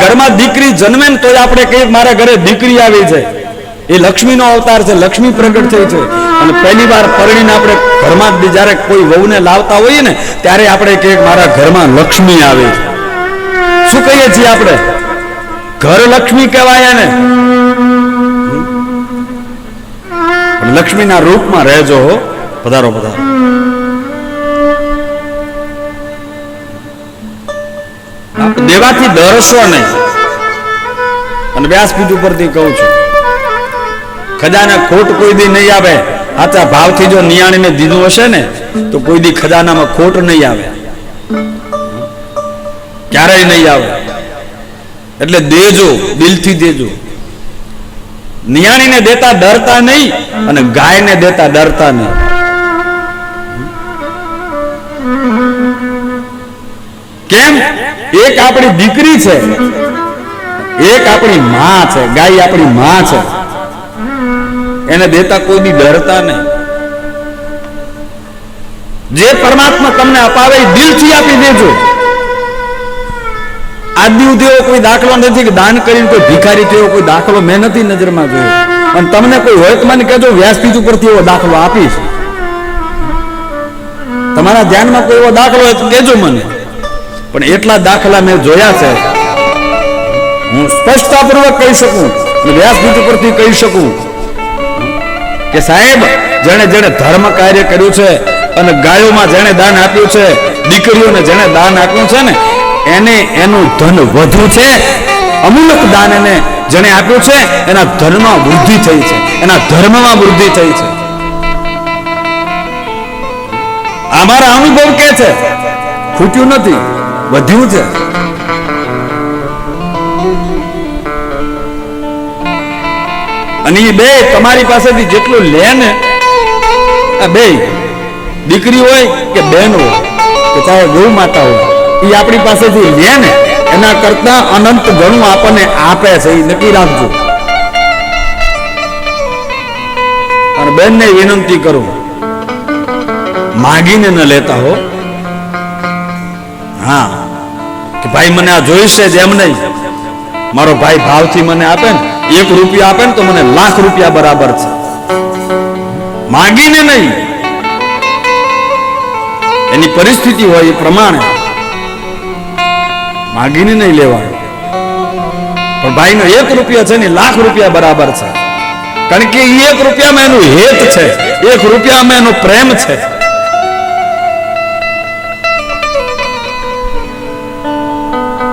ઘરમાં દીકરી જન્મે તોય આપણે કહીએ મારા ઘરે દીકરી આવી છે. એ લક્ષ્મીનો અવતાર છે, લક્ષ્મી પ્રગટ થઈ છે. અને પહેલી વાર પરણીને આપણે ઘરમાં જ્યારે કોઈ વહુને લાવતા હોઈએ ને, ત્યારે આપણે કે મારા ઘરમાં લક્ષ્મી આવે છે. શું કહીએ છીએ આપણે? ઘર લક્ષ્મી કહેવાય ને લક્ષ્મીના રૂપમાં રહેજો હો, પધારો પધારો. દેવાથી ડરશો નહીં. અને વ્યાસપીઠ ઉપરથી કહું છું, ખજાના ખોટ કોઈ દી નહીં આવે. આચા ભાવથી જો નિયાણીને દીધું હશે ને, તો કોઈ દી ખજાનામાં ખોટ નહીં આવે. ક્યારેય નહીં આવે. એટલે દેજો, દિલથી દેજો. નિયાણીને દેતા ડરતા નહીં અને ગાયને દેતા ડરતા નહીં. કેમ? એક આપણી દીકરી છે. એક આપણી માં છે. ગાય આપણી માં છે. એને દેતા કોઈ દી ડરતા નહીં. જે પરમાત્મા તમને અપાવે દિલથી આપી દેજો. આદિ ઉદ્યોગ કોઈ દાખલો નથી કે દાન કરીને કોઈ ભિખારી થયો, કોઈ દાખલો મેં નથી નજરમાં જોયો. અને તમને કોઈ હોય તો મને કહેજો, વ્યાસપીઠ ઉપરથી એવો દાખલો આપીશ. તમારા ધ્યાનમાં કોઈ એવો દાખલો હોય તો કહેજો મને. પણ એટલા દાખલા મેં જોયા છે. હું સ્પષ્ટતાપૂર્વક કહી શકું વ્યાસપીઠ ઉપરથી કહી શકું કે સાહેબ, જેણે જેણે ધર્મ કાર્ય કર્યું છે અને ગાયોમાં જેણે દાન આપ્યું છે, દીકરીઓને જેણે દાન આપ્યું છે ને, એને એનું ધન વધુ છે. અમુલક દાન એને જેણે આપ્યું છે, એના ધનમાં વૃદ્ધિ થઈ છે, એના ધર્મમાં વૃદ્ધિ થઈ છે. આ મારા અનુભવ કે છે? ખૂટ્યું નથી. વધ્યું છે અને એ બે તમારી પાસેથી જેટલું લે ને, આ બે, દીકરી હોય કે બેન હોય, કે ચાહે ગૌ માતા હોય, એ આપણી પાસેથી લે ને, એના કરતા અનંત ઘણું આપણને આપે છે, એ નક્કી રાખજો. અને બેનને વિનંતી કરું, માગીને ન લેતા હો. હા. કે ભાઈ મને આ જોઈશે જ એમ નહીં. મારો ભાઈ ભાવથી મને આપે ને, એક રૂપિયા આપે ને તો મને લાખ રૂપિયા બરાબર છે. માગીને નહીં. એની પરિસ્થિતિ હોય એ પ્રમાણે માગીને નહીં લેવાનું પણ ભાઈનો એક રૂપિયા છે ને લાખ રૂપિયા બરાબર છે. કારણ કે એક રૂપિયામાં એનું હેત છે. એક રૂપિયામાં એનો પ્રેમ છે.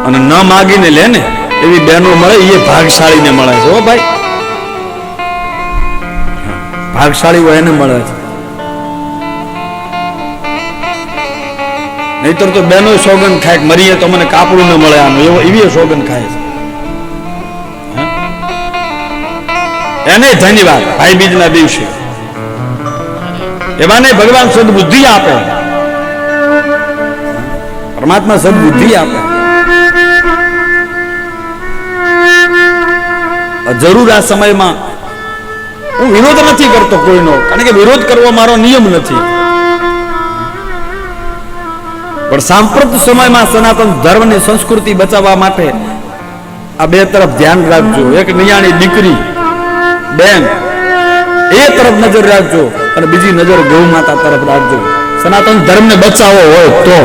અને ન માગીને લે ને એવી બહેનો મળે એ ભાગશાળીને મળે છે, હો ભાઈ. ભાગશાળી હોય એને મળે છે. નહીતર તો બહેનો સોગન ખાય મરીએ તો મને કાપડું ન મળે આનું, એવો એવી સોગંદ ખાય છે? એને ધન્યવાદ, ભાઈ બીજના દિવસે. એવાને ભગવાન સદબુદ્ધિ આપે. પરમાત્મા સદબુદ્ધિ આપે. જરૂર આ સમયમાં. હું વિરોધ નથી કરતો કોઈનો, કારણ કે વિરોધ કરવો મારો નિયમ નથી. પણ સાંપ્રત સમયમાં સનાતન ધર્મની સંસ્કૃતિ બચાવવા માટે આ બે તરફ ધ્યાન રાખજો. એક નિયાણી દીકરી, બેન, એ તરફ નજર રાખજો અને બીજી નજર ગૌ માતા તરફ રાખજો. સનાતન ધર્મને બચાવવો હોય તો.